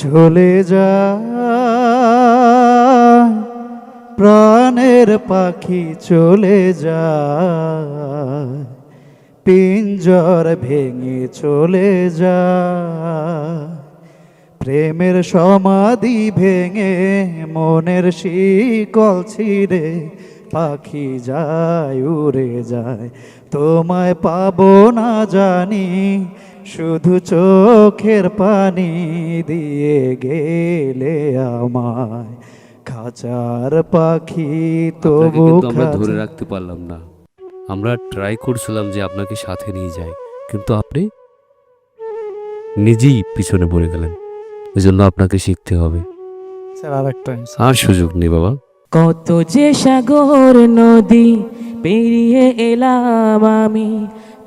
চলে যা প্রাণের পাখি চলে যা পিঞ্জর ভেঙে চলে যা প্রেমের সমাধি ভেঙে মনের শিকল ছিঁড়ে পাখি যায়, উড়ে যায়। তোমায় পাবো না জানি শুধু চোখের পানি দিয়ে গেলে আমায়। খাঁচার পাখি তবু আমরা ধরে রাখতে পারলাম না। আমরা ট্রাই করছিলাম যে আপনাকে সাথে নিয়ে যাই কিন্তু আপনি নিজেই পিছনে পড়ে গেলেন। ওই জন্য আপনাকে শিখতে হবে। স্যার আরেকটা আর সুযোগ নেই বাবা। কত যে সাগর নদী পেরিয়ে এলাম আমি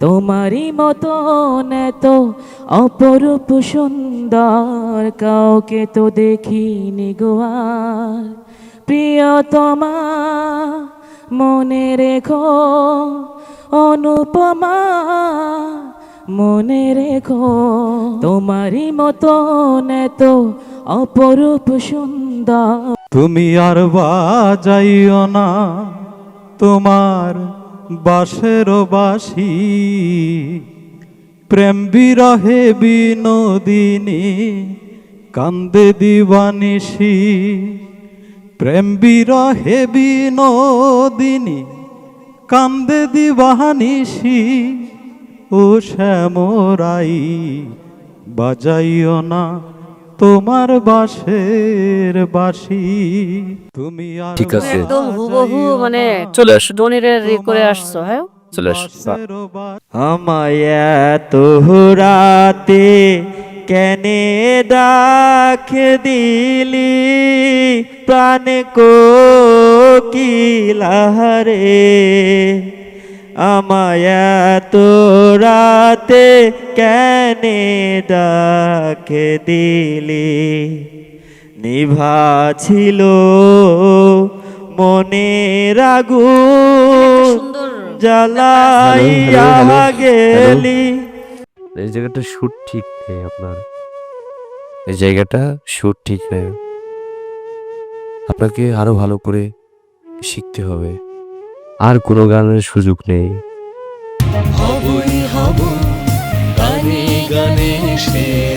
তোমারই মতন এত অপরূপ সুন্দর কাউকে তো দেখিনি গোয়ার প্রিয়তমা, মনে রেখো, অনুপমা, মনে রেখো, তোমারই মতন এত অপরূপ সুন্দর। তুমি আর বাজাইও না তোমার বাসের বাসি প্রেম বিরহে বিনোদিনী, কান্দে দিবানিসি প্রেম বিরহে বিনোদিনী, কান্দে দিবানিসি ও শ্যামরাই বাজাইও না তোমার বাসের বাসি তুমি আর ঠিক আছে। একদম হুবহু মানে চলে আসো। ডনির রে করে আসছো হ্যাঁ? চলে আসো আমায় এত রাতে কেনে ডাক দিলি? প্রাণ কোকিলারে আমায় এত রাতে কেনে ডাক দিলি? নিভা ছিল মনের আগুন সুন্দর। জ্বালাইয়া গেলি এই জায়গাটা শুট ঠিক নেই আপনার। এই জায়গাটা শুট ঠিক নেই। আপনাকে আরও ভালো করে শিখতে হবে। আর কোনো গানের সুযোগ নেই। হবই হব গানে গানে সেরা